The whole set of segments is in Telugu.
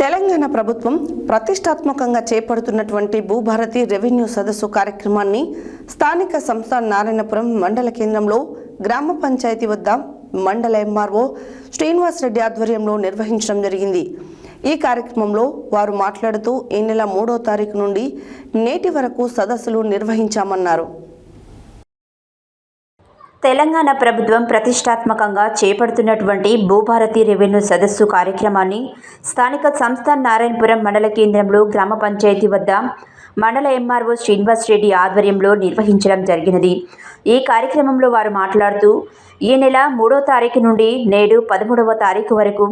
తెలంగాణ ప్రభుత్వం ప్రతిష్టాత్మకంగా చేపడుతున్నటువంటి భూభారతి రెవెన్యూ సదస్సు కార్యక్రమాన్ని స్థానిక సంస్థ నారాయణపురం మండల కేంద్రంలో గ్రామ పంచాయతీ వద్ద మండల ఎంఆర్ఓ శ్రీనివాస్ రెడ్డి ఆధ్వర్యంలో నిర్వహించడం జరిగింది. ఈ కార్యక్రమంలో వారు మాట్లాడుతూ ఈ నెల మూడో తారీఖు నుండి నేటి వరకు సదస్సులు నిర్వహించామన్నారు. తెలంగాణ ప్రభుత్వం ప్రతిష్టాత్మకంగా చేపడుతున్నటువంటి భూభారతి రెవెన్యూ సదస్సు కార్యక్రమాన్ని స్థానిక సంస్థ నారాయణపురం మండల కేంద్రంలో గ్రామ పంచాయతీ వద్ద మండల ఎంఆర్ఓ శ్రీనివాస్ రెడ్డి ఆధ్వర్యంలో నిర్వహించడం జరిగినది. ఈ కార్యక్రమంలో వారు మాట్లాడుతూ ఈ నెల మూడో తారీఖు నుండి నేడు పదమూడవ తారీఖు వరకు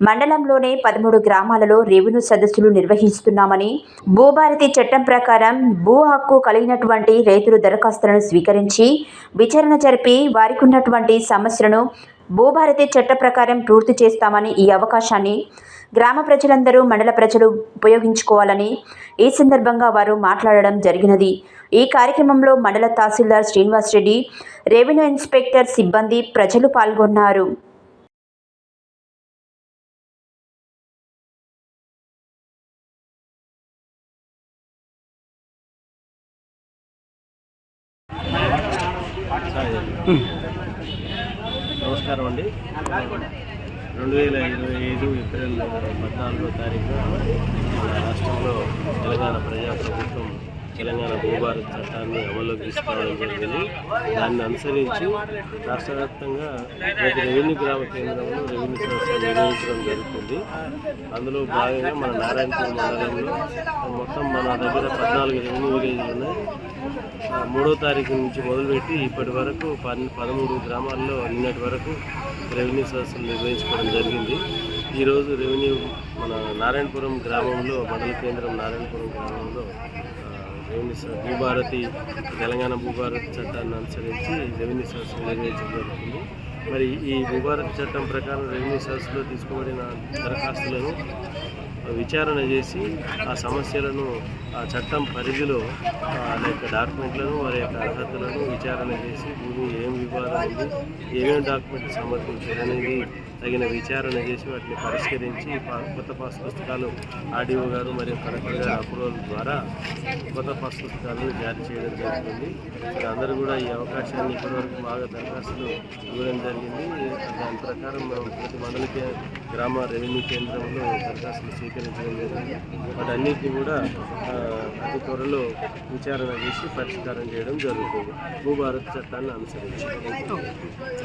మండలంలోనే పదమూడు గ్రామాలలో రెవెన్యూ సదస్సులు నిర్వహిస్తున్నామని భూభారతి చట్టం ప్రకారం భూ హక్కు కలిగినటువంటి రైతులు దరఖాస్తులను స్వీకరించి విచారణ జరిపి వారికి ఉన్నటువంటి సమస్యలను భూభారతి చట్ట ప్రకారం పూర్తి చేస్తామని ఈ అవకాశాన్ని గ్రామ ప్రజలందరూ మండల ప్రజలు ఉపయోగించుకోవాలని ఈ సందర్భంగా వారు మాట్లాడడం జరిగినది. ఈ కార్యక్రమంలో మండల తహసీల్దార్ శ్రీనివాస్ రెడ్డి రెవెన్యూ ఇన్స్పెక్టర్ సిబ్బంది ప్రజలు పాల్గొన్నారు. నమస్కారం అండి. రెండు వేల ఇరవై ఐదు ఏప్రిల్ పద్నాలుగో తారీఖు రాష్ట్రంలో తెలంగాణ భూభారత్ చట్టాన్ని అమల్లోకి తీసుకోవడం జరిగింది దాన్ని అనుసరించి రాష్ట్ర వ్యాప్తంగా ప్రతి రెవెన్యూ గ్రామ కేంద్రంలో రెవెన్యూ సంస్థలు నిర్వహించడం జరుగుతుంది. అందులో భాగంగా మన నారాయణపూర్ మండలంలో మొత్తం మన దగ్గర పద్నాలుగు రెవెన్యూ విలేజ్లు ఉన్నాయి. మూడో తారీఖు నుంచి మొదలుపెట్టి ఇప్పటి వరకు పన్ పదమూడు గ్రామాల్లో నిన్నటి వరకు రెవెన్యూ సదస్సులు నిర్వహించుకోవడం జరిగింది. ఈరోజు రెవెన్యూ మన నారాయణపురం గ్రామంలో మండల కేంద్రం నారాయణపురం గ్రామంలో రెవెన్యూ స- భూభారతి తెలంగాణ భూభారతి చట్టాన్ని అనుసరించి రెవెన్యూ సదస్సులు నిర్వహించడం జరుగుతుంది. మరి ఈ భూభారతి చట్టం ప్రకారం రెవెన్యూ సదస్సులో తీసుకోబడిన దరఖాస్తులను విచారణ చేసి ఆ సమస్యలను ఆ చట్టం పరిధిలో అనేక యొక్క డాక్యుమెంట్లను వారి యొక్క అర్హతలను విచారణ చేసి భూమి ఏం వివాదం ఉంది ఏమేమి డాక్యుమెంట్లు సమర్పించారు అనేది తగిన విచారణ చేసి వాటిని పరిష్కరించి పా- కొత్త పాస్ పుస్తకాలు ఆర్డీఓ గారు మరియు కలెక్టర్ గారి అప్రూవల్ ద్వారా కొత్త పాస్ పుస్తకాలను జారీ చేయడం జరుగుతుంది అందరూ కూడా ఈ అవకాశాన్ని ఇప్పటివరకు బాగా దరఖాస్తులు ఇవ్వడం జరిగింది. దాని ప్రకారం మనం ప్రతి మండల గ్రామ రెవెన్యూ కేంద్రంలో దరఖాస్తులు స్వీకరించడం జరిగింది. వాటన్నిటిని కూడా అతి త్వరలో విచారణ చేసి పరిష్కారం చేయడం జరుగుతుంది. భూభారత్ చట్టాన్ని అనుసరించి.